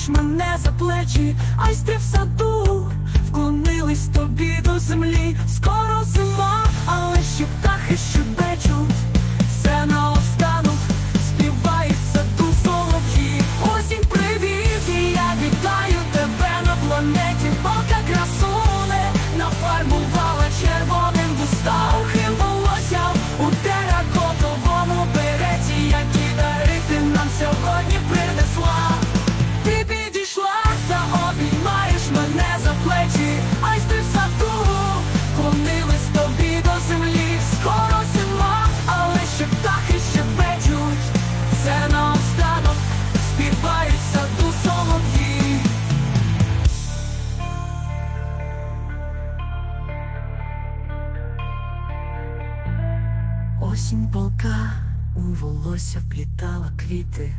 Обіймаєш мене за плечі, айстри в саду, вклонились тобі до землі. Осінь полка у волосся вплітала квіти.